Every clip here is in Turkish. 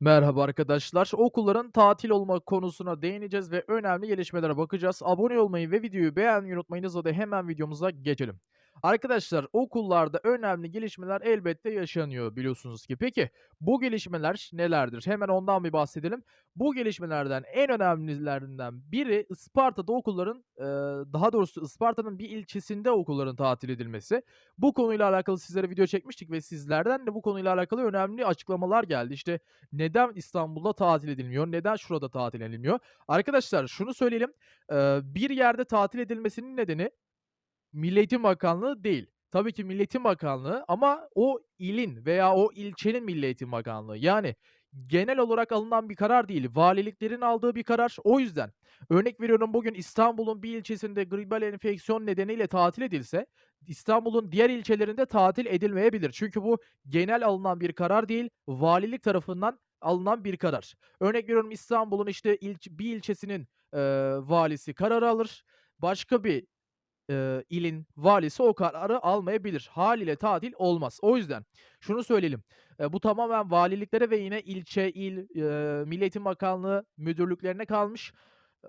Merhaba arkadaşlar. Okulların tatil olma konusuna değineceğiz ve önemli gelişmelere bakacağız. Abone olmayı ve videoyu beğenmeyi unutmayınız. Hadi hemen videomuza geçelim. Arkadaşlar okullarda önemli gelişmeler elbette yaşanıyor biliyorsunuz ki. Peki bu gelişmeler nelerdir? Hemen ondan bir bahsedelim. Bu gelişmelerden en önemlilerinden biri Isparta'da okulların, daha doğrusu Isparta'nın bir ilçesinde okulların tatil edilmesi. Bu konuyla alakalı sizlere video çekmiştik ve sizlerden de bu konuyla alakalı önemli açıklamalar geldi. İşte neden İstanbul'da tatil edilmiyor? Neden şurada tatil edilmiyor? Arkadaşlar şunu söyleyelim, bir yerde tatil edilmesinin nedeni Milli Eğitim Bakanlığı değil. Tabii ki Milli Eğitim Bakanlığı ama o ilin veya o ilçenin Milli Eğitim Bakanlığı. Yani genel olarak alınan bir karar değil, valiliklerin aldığı bir karar. O yüzden örnek veriyorum bugün İstanbul'un bir ilçesinde gribal enfeksiyon nedeniyle tatil edilse, İstanbul'un diğer ilçelerinde tatil edilmeyebilir. Çünkü bu genel alınan bir karar değil, valilik tarafından alınan bir karar. Örnek veriyorum İstanbul'un işte ilç bir ilçesinin, eee, valisi kararı alır. Başka bir eee, ilin valisi o kararı almayabilir. Hâliyle tatil olmaz. O yüzden şunu söyleyelim, eee, bu tamamen valiliklere ve yine ilçe, il, eee, Milli Eğitim Bakanlığı müdürlüklerine kalmış.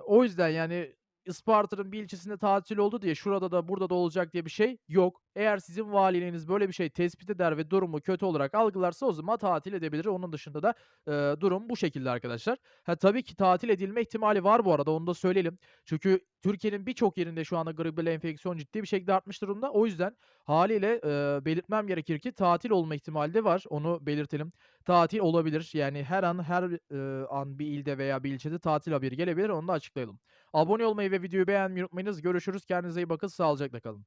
O yüzden, yani, Isparta'nın bir ilçesinde tatil oldu diye şurada da burada da olacak diye bir şey yok. Eğer sizin valiliğiniz böyle bir şey tespit eder ve durumu kötü olarak algılarsa o zaman tatil edebilir. Onun dışında da, eee, durum bu şekilde arkadaşlar. Ha, tabii ki tatil edilme ihtimali var bu arada, onu da söyleyelim. Çünkü Türkiye'nin birçok yerinde şu anda gribal enfeksiyon ciddi bir şekilde artmış durumda. O yüzden hâliyle, eee, belirtmem gerekir ki tatil olma ihtimali de var. Onu belirtelim. Tatil olabilir. Yani her an, her, eee, an bir ilde veya bir ilçede tatil haberi gelebilir. Onu da açıklayalım. Abone olmayı ve videoyu beğenmeyi unutmayınız. Görüşürüz. Kendinize iyi bakın. Sağlıcakla kalın.